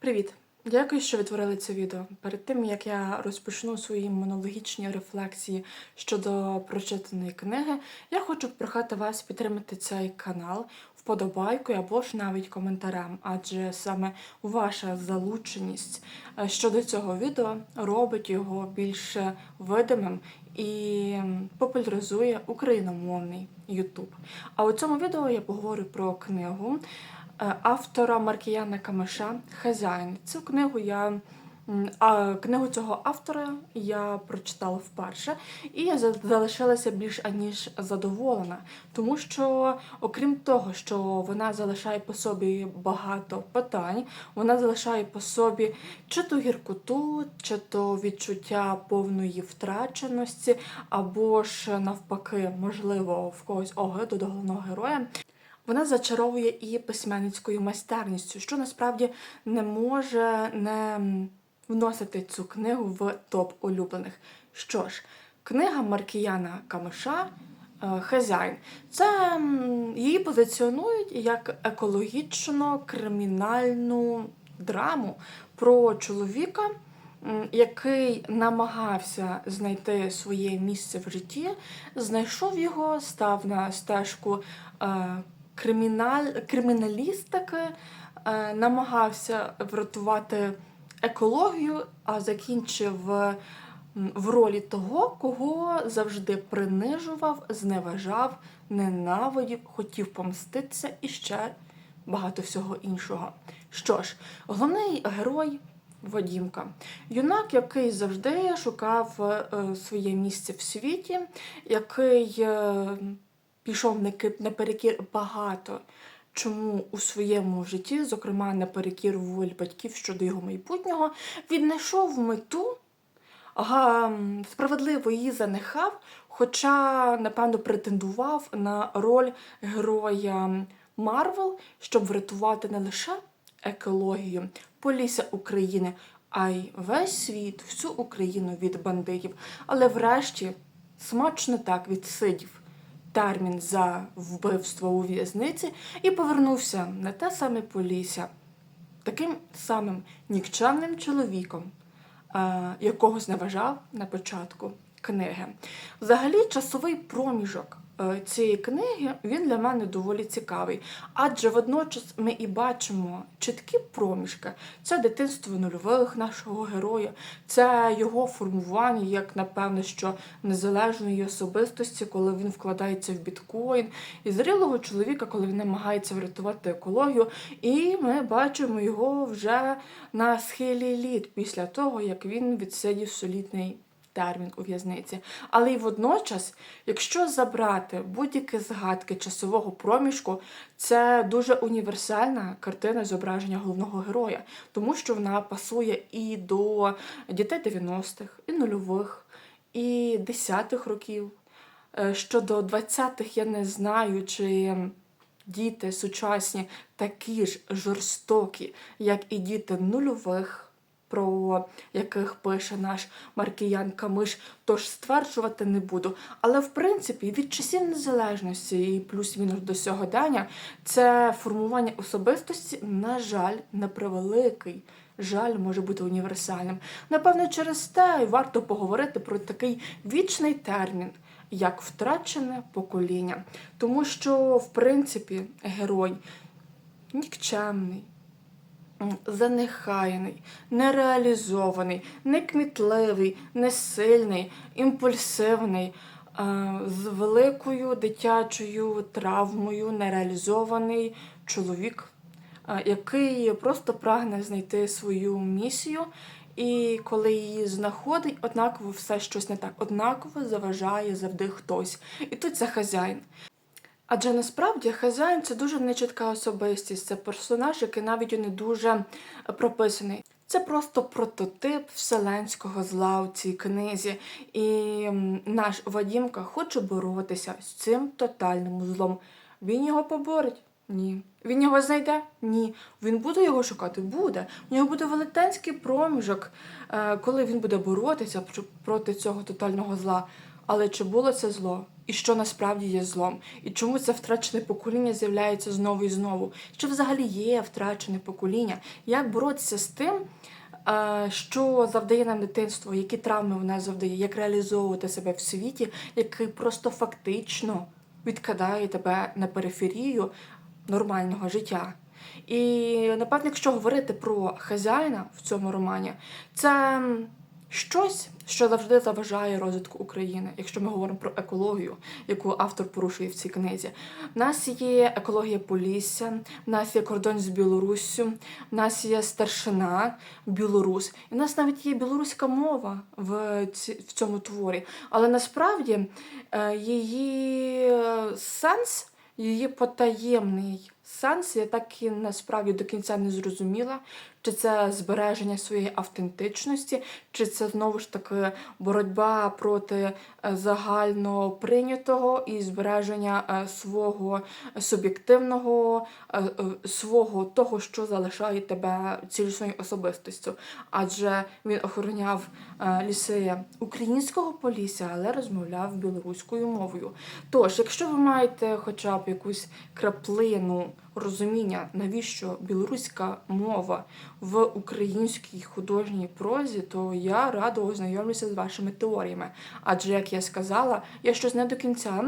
Привіт! Дякую, що відтворили це відео. Перед тим як я розпочну свої монологічні рефлексії щодо прочитаної книги, я хочу прохати вас підтримати цей канал вподобайкою або ж навіть коментарем, адже саме ваша залученість е, щодо цього відео робить його більш видимим і популяризує україномовний YouTube. А у цьому відео я поговорю про книгу автора Маркіяна Камиша Хазяїн. Цю книгу я а, книгу цього автора я прочитала вперше, і я за- залишилася більш аніж задоволена, тому що, окрім того, що вона залишає по собі багато питань, вона залишає по собі чи то гіркоту, чи то відчуття повної втраченості, або ж навпаки, можливо, в когось огиду до головного героя. Вона зачаровує і письменницькою майстерністю, що насправді не може не вносити цю книгу в топ улюблених. Що ж, книга Маркіяна Камиша е, Хазяїн. Це її позиціонують як екологічно кримінальну драму про чоловіка, який намагався знайти своє місце в житті, знайшов його, став на стежку е, криміналь, криміналістики, е, намагався врятувати екологію, а закінчив в ролі того, кого завжди принижував, зневажав, ненавидів, хотів помститися і ще багато всього іншого. Що ж, головний герой Вадімка. Юнак, який завжди шукав е, своє місце в світі, який е, пішов наперекір багато чому у своєму житті, зокрема наперекір волі батьків щодо його майбутнього, віднайшов мету, ага, справедливо її занехав, хоча, напевно, претендував на роль героя Марвел, щоб врятувати не лише екологію, полісся України, а й весь світ, всю Україну від бандитів. Але врешті смачно так відсидів термін за вбивство у в'язниці і повернувся на те саме Полісся таким самим нікчемним чоловіком, е, якого зневажав на початку книги. Взагалі, часовий проміжок цієї книги він для мене доволі цікавий, адже водночас ми і бачимо чіткі проміжки. Це дитинство нульових нашого героя, це його формування, як напевно, що незалежної особистості, коли він вкладається в біткоін, і зрілого чоловіка, коли він намагається врятувати екологію. І ми бачимо його вже на схилі літ після того, як він відсидів солідний термін у в'язниці. Але й водночас, якщо забрати будь-які згадки часового проміжку, це дуже універсальна картина зображення головного героя, тому що вона пасує і до дітей 90-х, і нульових, і 10-х років. Е, Щодо 20-х я не знаю, чи діти сучасні такі ж жорстокі, як і діти нульових, про яких пише наш Маркіян Камиш, тож стверджувати не буду. Але в принципі від часів незалежності і плюс-мінус до сьогодення це формування особистості, на жаль, на превеликий. Жаль може бути універсальним. Напевно, через те варто поговорити про такий вічний термін, як втрачене покоління. Тому що, в принципі, герой нікчемний, занехаяний, нереалізований, некмітливий, несильний, імпульсивний, е, з великою дитячою травмою, нереалізований чоловік, е, який просто прагне знайти свою місію. І коли її знаходить, однаково все щось не так, однаково заважає завжди хтось. І тут це хазяїн. Адже насправді хазяїн це дуже нечітка особистість, це персонаж, який навіть не дуже прописаний. Це просто прототип вселенського зла у цій книзі. І наш Вадімка хоче боротися з цим тотальним злом. Він його поборить? Ні. Він його знайде? Ні. Він буде його шукати? Буде. У нього буде велетенський проміжок, е, коли він буде боротися проти цього тотального зла. Але чи було це зло? І що насправді є злом? І чому це втрачене покоління з'являється знову і знову? Чи взагалі є втрачене покоління? Як боротися з тим, е, що завдає нам дитинство, які травми в нас завдає, як реалізовувати себе в світі, який просто фактично відкидає тебе на периферію нормального життя? І напевно, якщо говорити про хазяїна в цьому романі, це щось, що завжди заважає розвитку України, якщо ми говоримо про екологію, яку автор порушує в цій книзі. У нас є екологія Полісся, в нас є кордон з Білоруссю, в нас є старшина білорус, і в нас навіть є білоруська мова в, в цьому творі. Але насправді е, її сенс, її потаємний сенс, я так і насправді до кінця не зрозуміла, чи це збереження своєї автентичності, чи це знову ж таки боротьба проти е, загально прийнятого і збереження е, свого суб'єктивного, е, свого того, що залишає тебе цілісною особистістю. Адже він охороняв ліси українського полісся, але розмовляв білоруською мовою. Тож, якщо ви маєте хоча б якусь краплину розуміння, навіщо білоруська мова в українській художній прозі, то я радо ознайомлюся з вашими теоріями. Адже, як я сказала, я щось не до кінця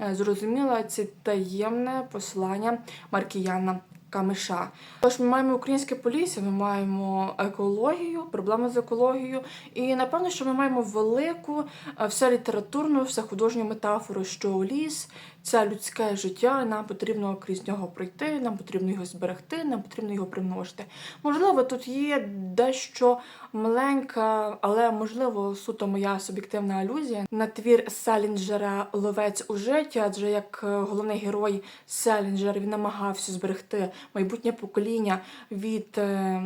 е, зрозуміла це таємне послання Маркіяна Камиша. Тож ми маємо українське полісся, ми маємо екологію, проблеми з екологією, і напевно, що ми маємо велику е, все літературну, все художню метафору, що ліс це людське життя, нам потрібно крізь нього пройти, нам потрібно його зберегти, нам потрібно його примножити. Можливо, тут є дещо маленька, але можливо суто моя суб'єктивна алюзія на твір Селінджера Ловець у житті, адже як е, головний герой Селінджер він намагався зберегти майбутнє покоління від е,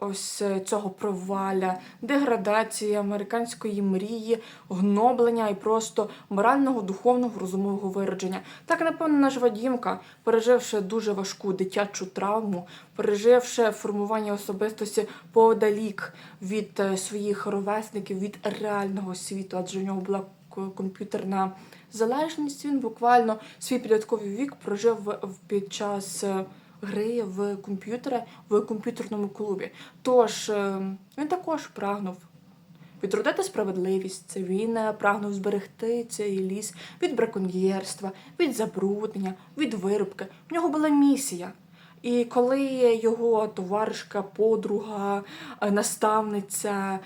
ось цього проваля, деградації американської мрії, гноблення і просто морального, духовного, розумового виродження. Так, напевно, наш Вадімка, переживши дуже важку дитячу травму, переживши формування особистості подалік від е, своїх ровесників, від реального світу, адже в нього була комп'ютерна залежність. Він буквально свій підлітковий вік прожив під час е, гри в комп'ютери в комп'ютерному клубі. Тож е, він також прагнув відродити справедливість. Це він е, прагнув зберегти цей ліс від браконьєрства, від забруднення, від вирубки. В нього була місія. І коли його товаришка, подруга, е, наставниця,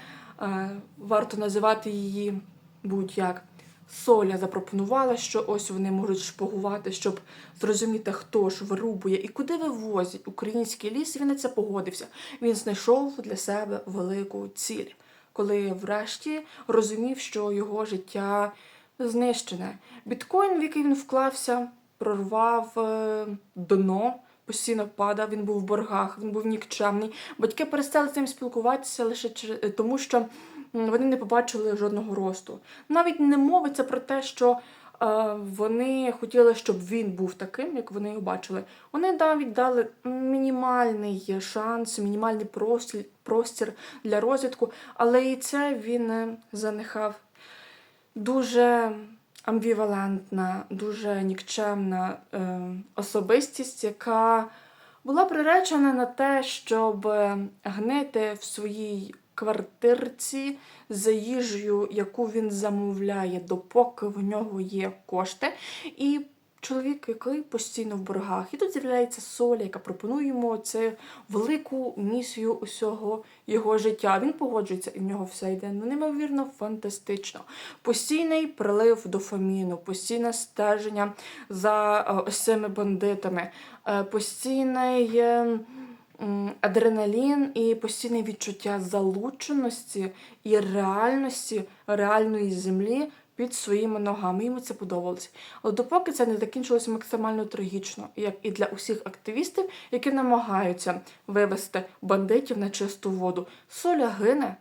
е, варто називати її будь-як. Соля запропонувала, що ось вони можуть шпагувати, щоб зрозуміти, хто ж вирубує і куди вивозять український ліс. Він на це погодився. Він знайшов для себе велику ціль, коли врешті розумів, що його життя знищене. Біткоін, в який він вклався, прорвав е, дно. Постійно падав, він був в боргах, він був нікчемний. Батьки перестали з ним спілкуватися лише чер- тому, що вони не побачили жодного росту. Навіть не мовиться про те, що е, вони хотіли, щоб він був таким, як вони його бачили. Вони навіть дали мінімальний шанс, мінімальний простір, для розвитку, але і це він е, занехав дуже амбівалентна, дуже нікчемна е, особистість, яка була приречена на те, щоб гнити в своїй квартирці за їжею, яку він замовляє, допоки в нього є кошти. І чоловік, який постійно в боргах. І тут з'являється Соля, яка пропонує йому це велику місію усього його життя. Він погоджується, і в нього все йде ну, неймовірно фантастично. Постійний прилив дофаміну, постійне стеження за е, ось цими бандитами, е, постійний. Адреналін і постійне відчуття залученості і реальності реальної землі під своїми ногами. Йому це подобалося. Але допоки це не закінчилося максимально трагічно, як і для усіх активістів, які намагаються вивести бандитів на чисту воду. Соля гине,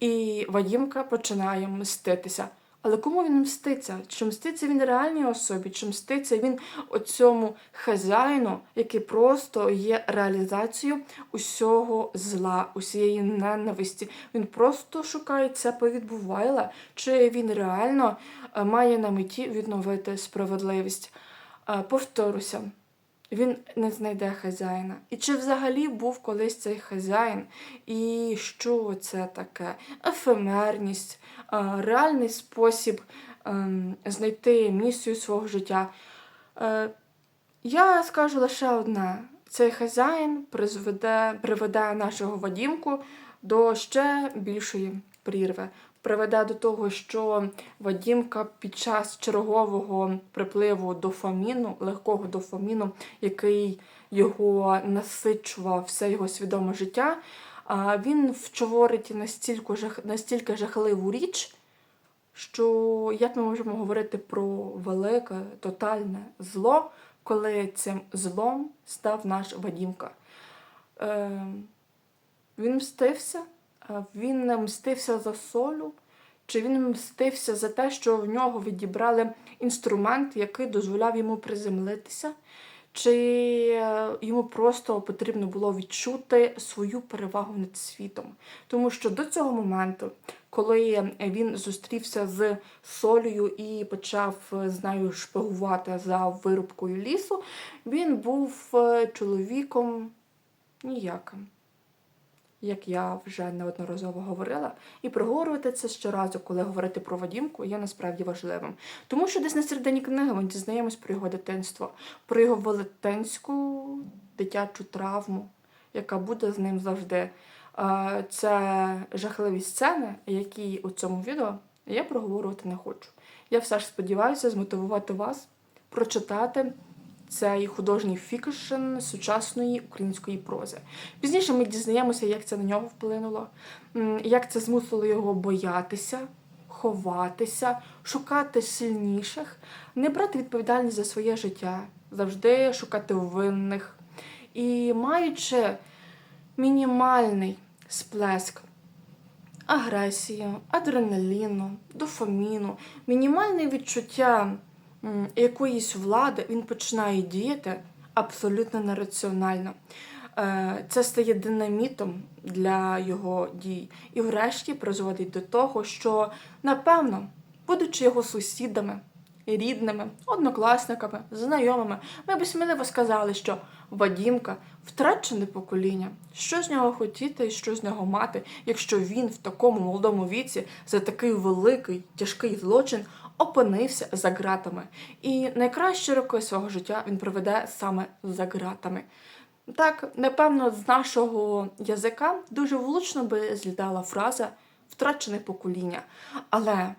і Вадімка починає мститися. Але кому він мститься? Чи мститься він реальній особі, чи мститься він оцьому хазяїну, який просто є реалізацією усього зла, усієї ненависті. Він просто шукає це повідбувайла, чи він реально е, має на меті відновити справедливість. Е, Повторюся, він не знайде хазяїна. І чи взагалі був колись цей хазяїн? І що це таке? Ефемерність, реальний спосіб ем, знайти місію свого життя. Е, Я скажу лише одне: цей хазяїн призведе, приведе нашого Вадімку до ще більшої прірви. Приведе до того, що Вадімка під час чергового припливу дофаміну, легкого дофаміну, який його насичував все його свідоме життя, він вчоворить настільки, настільки жахливу річ, що як ми можемо говорити про велике тотальне зло, коли цим злом став наш Вадімка. Е, він мстився, він мстився за солю, чи він мстився за те, що в нього відібрали інструмент, який дозволяв йому приземлитися, чи е, йому просто потрібно було відчути свою перевагу над світом. Тому що до цього моменту, коли він зустрівся з солею і почав е, з нею шпигувати за вирубкою лісу, він був е, чоловіком ніяким. Як я вже неодноразово говорила, і проговорювати це щоразу, коли говорити про Вадімку, є насправді важливим. Тому що десь на середині книги ми дізнаємось про його дитинство, про його велетенську дитячу травму, яка буде з ним завжди. Це жахливі сцени, які у цьому відео я проговорювати не хочу. Я все ж сподіваюся змотивувати вас прочитати цей художній фікшн сучасної української прози. Пізніше ми дізнаємося, як це на нього вплинуло, як це змусило його боятися, ховатися, шукати сильніших, не брати відповідальність за своє життя, завжди шукати винних. І маючи мінімальний сплеск агресії, адреналіну, дофаміну, мінімальне відчуття якоїсь влади, він починає діяти абсолютно нераціонально. Е, Це стає динамітом для його дій. І врешті призводить до того, що, напевно, будучи його сусідами, рідними, однокласниками, знайомими, ми б сміливо сказали, що Вадімка втрачене покоління. Що з нього хотіти і що з нього мати, якщо він в такому молодому віці за такий великий тяжкий злочин опинився за ґратами. І найкращі роки свого життя він проведе саме за ґратами. Так, напевно, з нашого язика дуже влучно би злітала фраза втрачене покоління. Але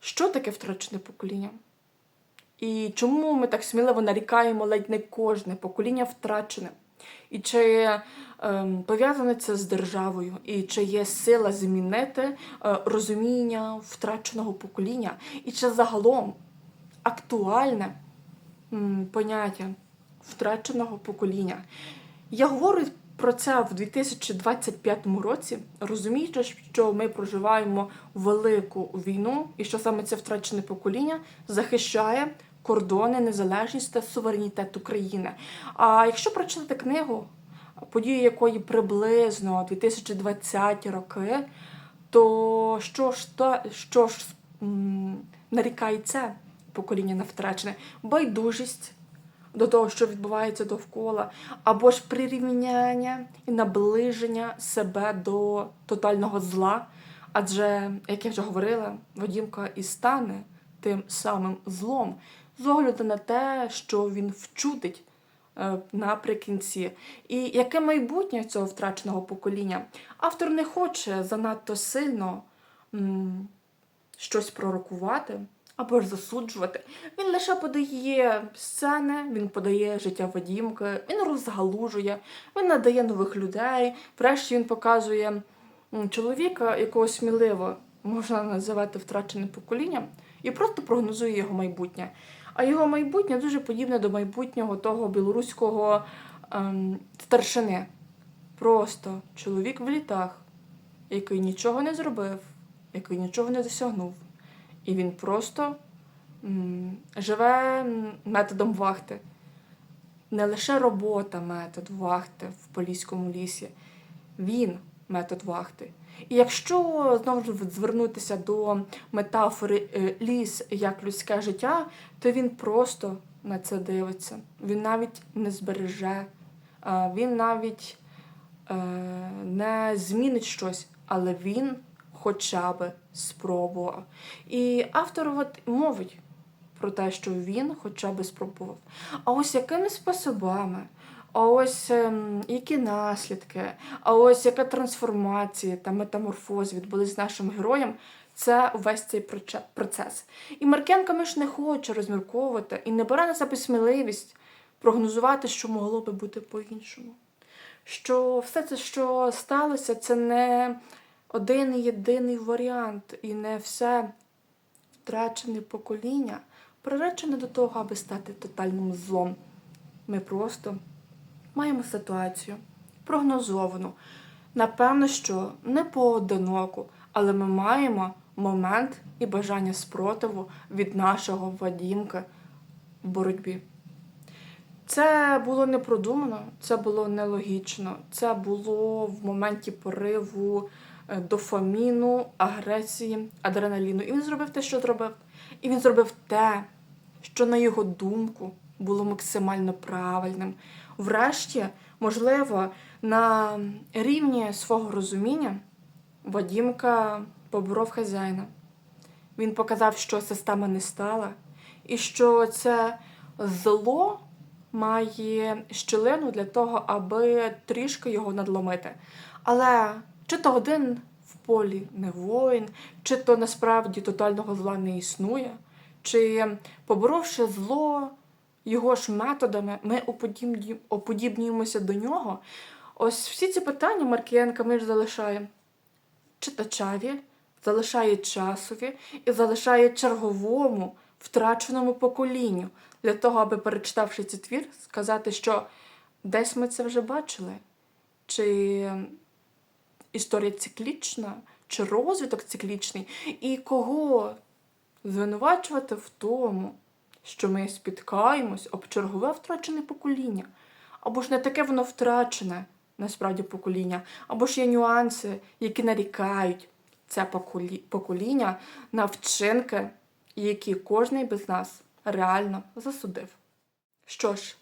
що таке втрачене покоління? І чому ми так сміливо нарікаємо ледь не кожне покоління втрачене? І чи пов'язане це з державою, і чи є сила змінити е, розуміння втраченого покоління, і чи загалом актуальне поняття втраченого покоління? Я говорю про це в 2025 році, розуміючи, що ми проживаємо велику війну, і що саме це втрачене покоління захищає кордони, незалежність та суверенітет України. А якщо прочитати книгу, події якої приблизно 2020 роки, то що ж та що ж нарікає це покоління на втрачене? Байдужість до того, що відбувається довкола, або ж прирівняння і наближення себе до тотального зла. Адже, як я вже говорила, Вадімка і стане тим самим злом, з огляду на те, що він вчутить наприкінці. І яке майбутнє цього втраченого покоління? Автор не хоче занадто сильно м, щось пророкувати або ж засуджувати. Він лише подає сцени, він подає життя Вадімки, він розгалужує, він надає нових людей. Врешті він показує чоловіка, якого сміливо можна називати втраченим поколінням, і просто прогнозує його майбутнє. А його майбутнє дуже подібне до майбутнього того білоруського ем, старшини. Просто чоловік в літах, який нічого не зробив, який нічого не досягнув, і він просто м, живе методом вахти. Не лише робота метод вахти в Поліському лісі, він метод вахти. І якщо знову ж звернутися до метафори е, ліс як людське життя, то він просто на це дивиться. Він навіть не збереже, він навіть е, не змінить щось, але він хоча б спробував. І автор от мовить про те, що він хоча б спробував. А ось якими способами, а ось ем, які наслідки, а ось яка трансформація та метаморфоз відбулись з нашим героєм, це увесь цей процес. І Маркенко ми ж не хоче розмірковувати і не бере на себе сміливість прогнозувати, що могло би бути по-іншому. Що все це, що сталося, це не один єдиний варіант, і не все втрачене покоління приречене до того, аби стати тотальним злом. Ми просто маємо ситуацію прогнозовану. Напевно, що не поодиноку, але ми маємо момент і бажання спротиву від нашого Вадімка в боротьбі. Це було не продумано, це було нелогічно, це було в моменті пориву е, дофаміну, агресії, адреналіну. І він зробив те, що зробив. І він зробив те, що, на його думку, було максимально правильним. Врешті, можливо, на рівні свого розуміння Вадімка поборов хазяїна. Він показав, що система не стала, і що це зло має щілину для того, аби трішки його надломити. Але чи то один в полі не воїн, чи то насправді тотального зла не існує, чи поборовши зло його ж методами, ми уподібнюємося до нього. Ось всі ці питання Маркієнка ми ж залишаємо читачеві, залишає часові і залишає черговому втраченому поколінню для того, аби перечитавши цей твір, сказати, що десь ми це вже бачили, чи історія циклічна, чи розвиток циклічний, і кого звинувачувати в тому, що ми спіткаємось об чергове втрачене покоління. Або ж не таке воно втрачене, насправді покоління, або ж є нюанси, які нарікають це покоління на вчинки, які кожний без нас реально засудив. Що ж,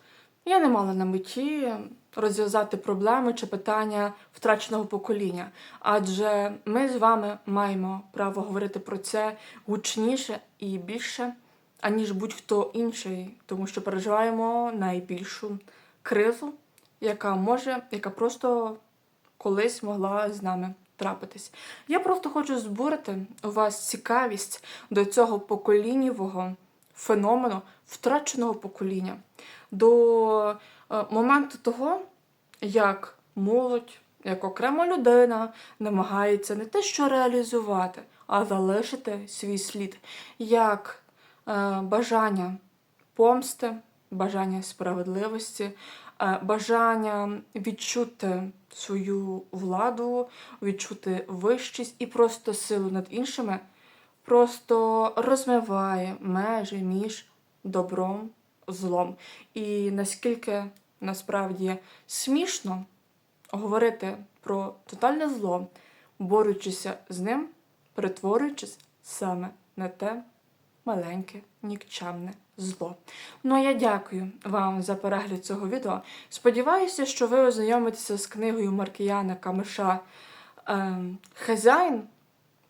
я не мала на меті розв'язати проблеми чи питання втраченого покоління, адже ми з вами маємо право говорити про це гучніше і більше, аніж будь-хто інший, тому що переживаємо найбільшу кризу, яка може, яка просто колись могла з нами трапитись. Я просто хочу збурити у вас цікавість до цього поколіннєвого феномену втраченого покоління, до е, моменту того, як молодь, як окрема людина намагається не те, що реалізувати, а залишити свій слід, як бажання помсти, бажання справедливості, е, бажання відчути свою владу, відчути вищість і просто силу над іншими, просто розмиває межі між добром, злом. І наскільки насправді смішно говорити про тотальне зло, борючися з ним, перетворюючись саме на те маленьке, нікчемне зло. Ну а я дякую вам за перегляд цього відео. Сподіваюся, що ви ознайомитеся з книгою Маркіяна Камиша ем, Хазяїн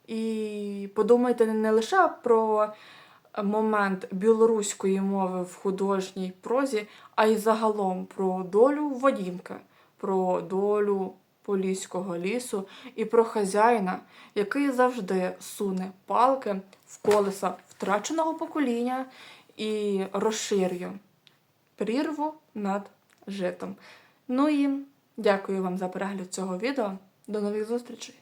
і подумайте не лише про момент білоруської мови в художній прозі, а й загалом про долю Вадімка, про долю поліського лісу і про хазяїна, який завжди суне палки в колеса втраченого покоління і розширю прірву над житом. Ну і дякую вам за перегляд цього відео. До нових зустрічей!